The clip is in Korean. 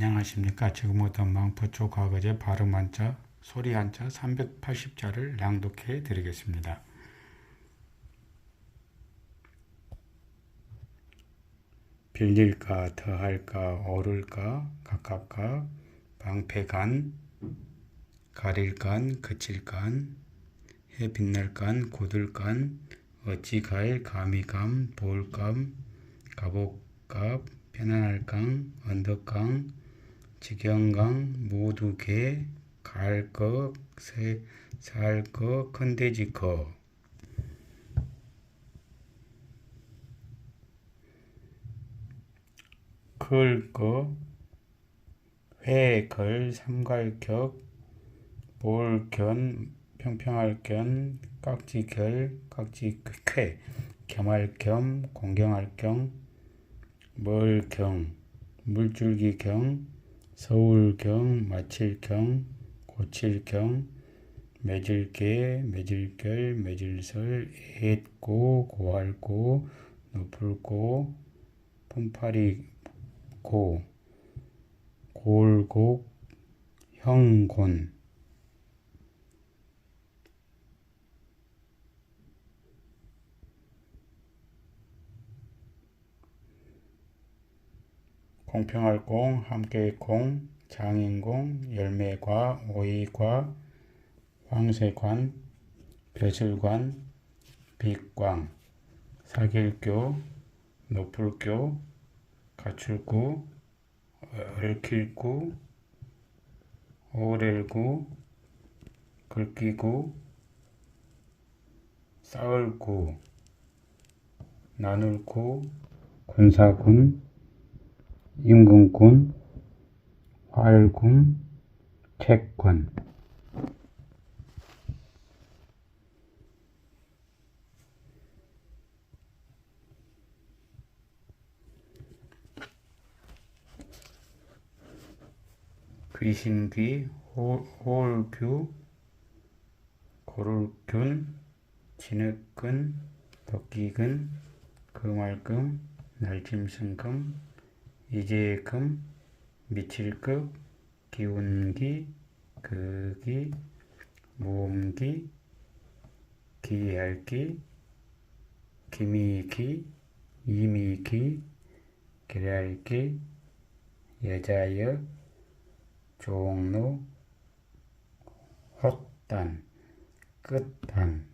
안녕하십니까. 지금부터 망포초 과거제 발음 한자, 소리 한자 380자를 낭독해 드리겠습니다. 빌릴까, 더할까, 오를까, 가깝까, 방패간, 가릴간, 그칠간, 해 빛날간, 고들간, 어찌갈, 감이감, 볼감, 가복갑, 편안할강, 언덕강, 직영강, 모두개, 갈거, 새, 살거, 큰돼지거. 클거, 회걸, 삼갈격, 볼견, 평평할견, 깍지결, 깍지쾌, 겸할겸, 공경할경, 멀경, 물줄기경, 서울경, 마칠경, 고칠경, 매질개, 매질결, 매질설, 엣고, 고할고, 높을고, 폼파리고, 골곡, 형곤, 공평할 공, 함께공, 장인공, 열매과, 오이과, 황새관, 배슬관, 빛광, 사길교, 노풀교, 가출구, 얽힐구, 오렐구, 긁기구, 싸울구, 나눌구, 군사군, 임금군, 활군, 채권 귀신귀, 홀, 홀규, 고룰균, 진흙근, 덕기근, 금알금, 날짐승금, 이재금, 미칠급, 기운기, 극기, 모음기, 기할기, 기미기, 이미기, 기랄기, 여자여, 종로, 헛단, 끝단